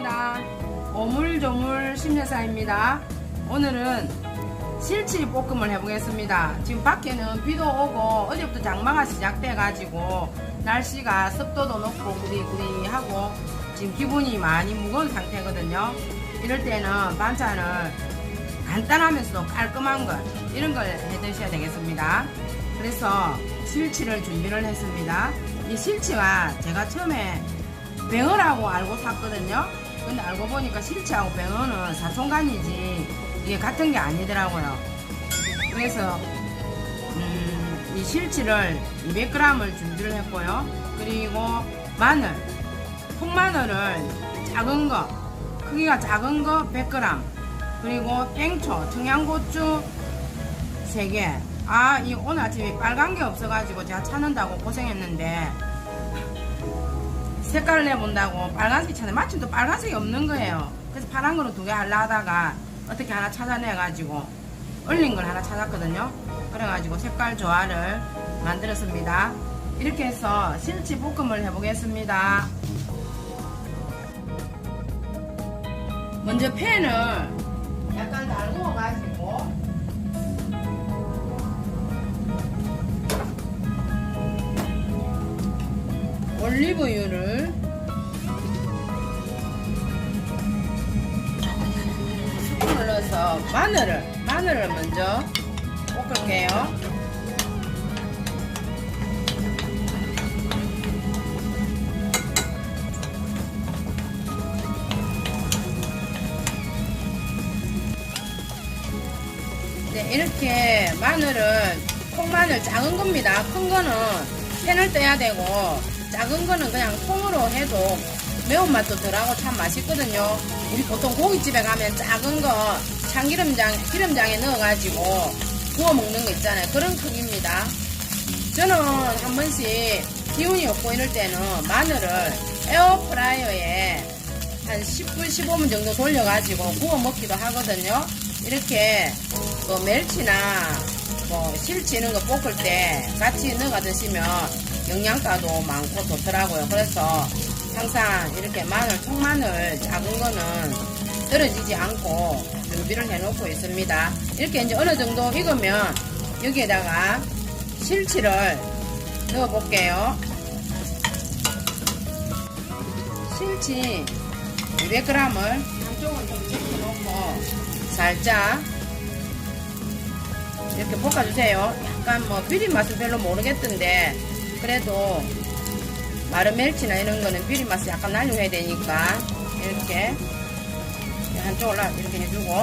반갑습니다. 오물조물 심여사입니다. 오늘은 실치 볶음을 해보겠습니다. 지금 밖에는 비도 오고 어제부터 장마가 시작돼가지고 날씨가 습도도 높고 구리구리하고 지금 기분이 많이 무거운 상태거든요. 이럴 때는 반찬을 간단하면서도 깔끔한 걸 이런 걸 해 드셔야 되겠습니다. 그래서 실치를 준비를 했습니다. 이 실치가 제가 처음에 뱅어라고 알고 샀거든요. 근데 알고 보니까 실치하고 뱅어는 사촌간이지 이게 같은 게 아니더라고요. 그래서 음, 이 실치를 200g을 준비를 했고요. 그리고 마늘, 통마늘을 작은 거, 크기가 작은 거 100g, 그리고 땡초, 청양고추 3개. 아, 이 오늘 아침에 빨간 게 없어가지고 제가 찾는다고 고생했는데 색깔을 내본다고 빨간색이 찾는데 마침 또 빨간색이 없는 거예요. 그래서 파란 거로 두개 하려 하다가 어떻게 하나 찾아내가지고 얼린 걸 하나 찾았거든요. 그래가지고 색깔 조화를 만들었습니다. 이렇게 해서 실치 볶음을 해보겠습니다. 먼저 팬을 약간 달구어가지고 올리브유를 스푼을 넣어서 마늘을 마늘을 먼저 볶을게요. 네, 이렇게 마늘은 콩마늘 작은 겁니다. 큰 거는 팬을 떼야 되고 작은 거는 그냥 통으로 해도 매운맛도 덜하고 참 맛있거든요. 우리 보통 고깃집에 가면 작은 거 참기름장 기름장에 넣어가지고 구워 먹는 거 있잖아요. 그런 크기입니다. 저는 한 번씩 기운이 없고 이럴 때는 마늘을 에어프라이어에 한 10분, 15분 정도 돌려가지고 구워 먹기도 하거든요. 이렇게 뭐 멸치나 뭐 실치 이런 거 볶을 때 같이 넣어 드시면 영양가도 많고 좋더라고요. 그래서 항상 이렇게 마늘, 통마늘 작은 거는 떨어지지 않고 준비를 해 놓고 있습니다. 이렇게 이제 어느 정도 익으면 여기에다가 실치를 넣어 볼게요. 실치 200g을 한쪽은 좀 제껴놓고 살짝 이렇게 볶아주세요. 약간 뭐 비린 맛은 별로 모르겠던데 그래도 마른 멸치나 이런 거는 비린 맛을 약간 날려야 되니까 이렇게 한쪽을 이렇게 해주고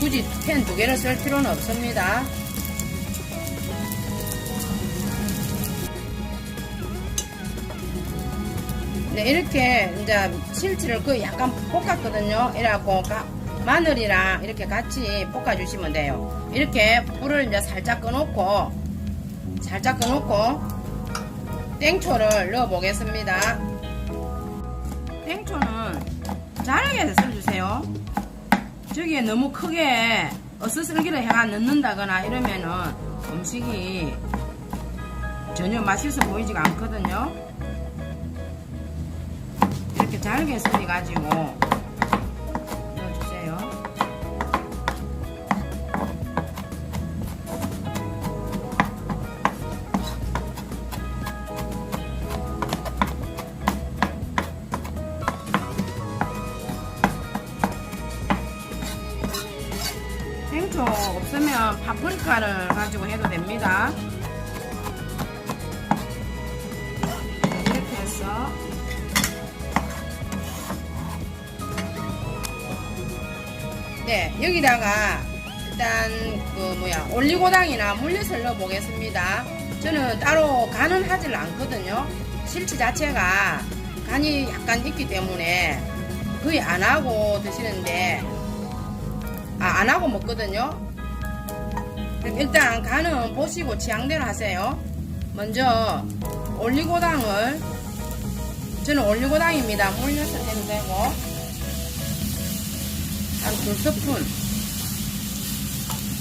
굳이 팬 두 개를 쓸 필요는 없습니다. 네, 이렇게 이제 실치를 그 약간 볶았거든요. 이래갖고 가- 마늘이랑 이렇게 같이 볶아주시면 돼요. 이렇게 불을 이제 살짝 꺼놓고 살짝 꺼놓고 땡초를 넣어 보겠습니다. 땡초는 잘게 써주세요. 저기에 너무 크게 어스스러기를 해가 넣는다거나 이러면은 음식이 전혀 맛있어 보이지가 않거든요. 이렇게 잘게 썰어가지고 없으면 파프리카를 가지고 해도 됩니다. 이렇게 해서 네, 여기다가 일단 그 뭐야 올리고당이나 물엿을 넣어 보겠습니다. 저는 따로 간은 하질 않거든요. 실치 자체가 간이 약간 있기 때문에 거의 안 하고 드시는데 아, 안 하고 먹거든요. 일단 간은 보시고 취향대로 하세요. 먼저 올리고당을 저는 올리고당입니다. 물엿을 해도 되고 한 두 스푼.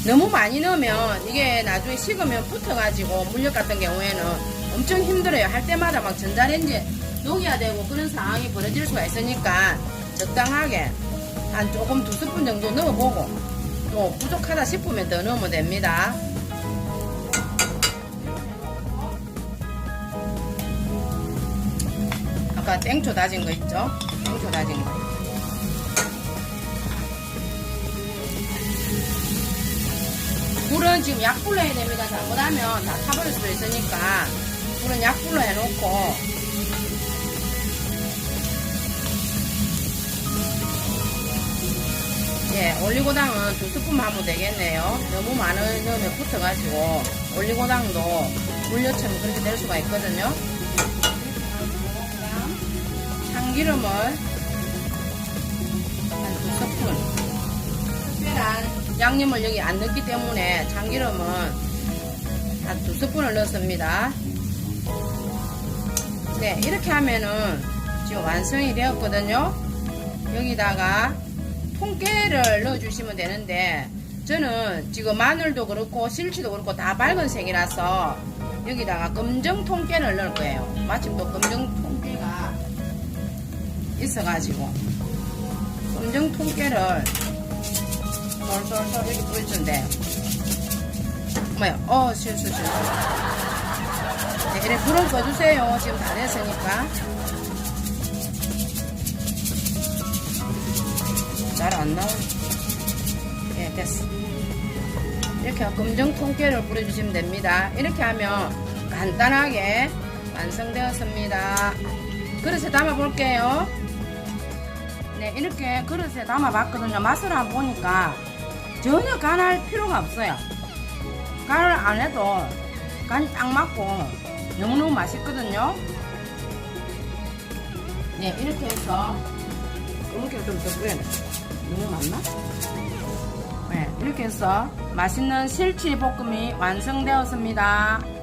너무 많이 넣으면 이게 나중에 식으면 붙어가지고 물엿 같은 경우에는 엄청 힘들어요. 할 때마다 막 전자레인지에 녹여야 되고 그런 상황이 벌어질 수가 있으니까 적당하게 한 조금 두 스푼 정도 넣어보고 또 부족하다 싶으면 더 넣으면 됩니다. 아까 땡초 다진 거 있죠? 땡초 다진 거. 불은 지금 약불로 해야 됩니다. 잘못하면 다 타버릴 수도 있으니까 불은 약불로 해놓고 예, 올리고당은 두 스푼 하면 되겠네요. 너무 많이 넣으면 붙어가지고 올리고당도 물엿처럼 그렇게 될 수가 있거든요. 참기름을 한 두 스푼. 특별한 양념을 여기 안 넣기 때문에 참기름은 한 두 스푼을 넣습니다. 네, 이렇게 하면은 지금 완성이 되었거든요. 여기다가 통깨를 넣어주시면 되는데 저는 지금 마늘도 그렇고 실치도 그렇고 다 밝은 색이라서 여기다가 검정 통깨를 넣을 거예요. 마침 또 검정 통깨가 있어가지고 검정 통깨를 솔솔솔 이렇게 돼요. 뭐야? 어 실수 실수. 네, 이렇게 불을 꺼주세요. 지금 다 됐으니까. 안 나오네. 예, 됐어. 이렇게 검정 통깨를 뿌려주시면 됩니다. 이렇게 하면 간단하게 완성되었습니다. 그릇에 담아볼게요. 네, 이렇게 그릇에 담아봤거든요. 맛을 한번 보니까 전혀 간할 필요가 없어요. 간을 안 해도 간이 딱 맞고 너무너무 맛있거든요. 네, 이렇게 해서 이렇게 좀더 뿌려야 돼. 너무 많나? 네, 이렇게 해서 맛있는 실치 볶음이 완성되었습니다.